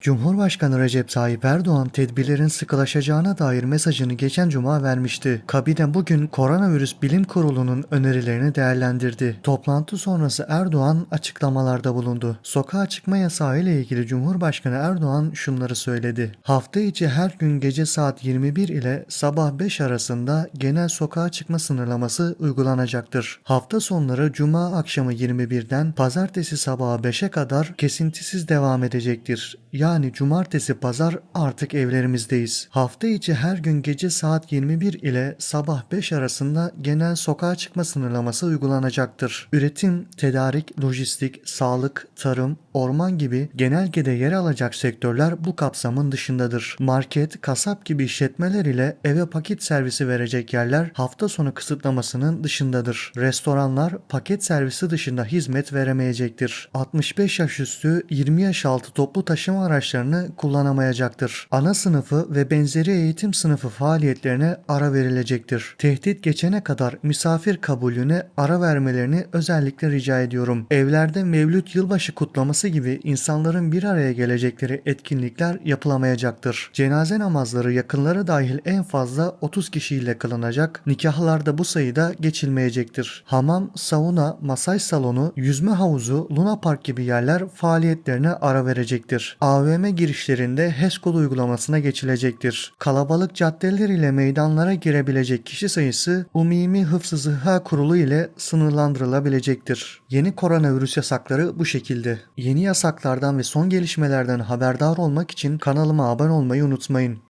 Cumhurbaşkanı Recep Tayyip Erdoğan tedbirlerin sıkılaşacağına dair mesajını geçen cuma vermişti. Kabine bugün Koronavirüs Bilim Kurulu'nun önerilerini değerlendirdi. Toplantı sonrası Erdoğan açıklamalarda bulundu. Sokağa çıkma yasağı ile ilgili Cumhurbaşkanı Erdoğan şunları söyledi. Hafta içi her gün gece saat 21 ile sabah 5 arasında genel sokağa çıkma sınırlaması uygulanacaktır. Hafta sonları cuma akşamı 21'den pazartesi sabahı 5'e kadar kesintisiz devam edecektir. Yani cumartesi pazar artık evlerimizdeyiz. Hafta içi her gün gece saat 21 ile sabah 5 arasında genel sokağa çıkma sınırlaması uygulanacaktır. Üretim, tedarik, lojistik, sağlık, tarım, orman gibi genelgede yer alacak sektörler bu kapsamın dışındadır. Market, kasap gibi işletmeler ile eve paket servisi verecek yerler hafta sonu kısıtlamasının dışındadır. Restoranlar paket servisi dışında hizmet veremeyecektir. 65 yaş üstü 20 yaş altı toplu taşıma araçlarını kullanamayacaktır. Ana sınıfı ve benzeri eğitim sınıfı faaliyetlerine ara verilecektir. Tehdit geçene kadar misafir kabulüne ara vermelerini özellikle rica ediyorum. Evlerde Mevlüt Yılbaşı kutlaması gibi insanların bir araya gelecekleri etkinlikler yapılamayacaktır. Cenaze namazları yakınları dahil en fazla 30 kişiyle kılınacak. Nikahlarda bu sayıda geçilmeyecektir. Hamam, sauna, masaj salonu, yüzme havuzu, Luna Park gibi yerler faaliyetlerine ara verecektir. AVM girişlerinde HES uygulamasına geçilecektir. Kalabalık caddeler ile meydanlara girebilecek kişi sayısı Umumi Hıfzı Sıhha Kurulu ile sınırlandırılabilecektir. Yeni koronavirüs yasakları bu şekilde. Yeni yasaklardan ve son gelişmelerden haberdar olmak için kanalıma abone olmayı unutmayın.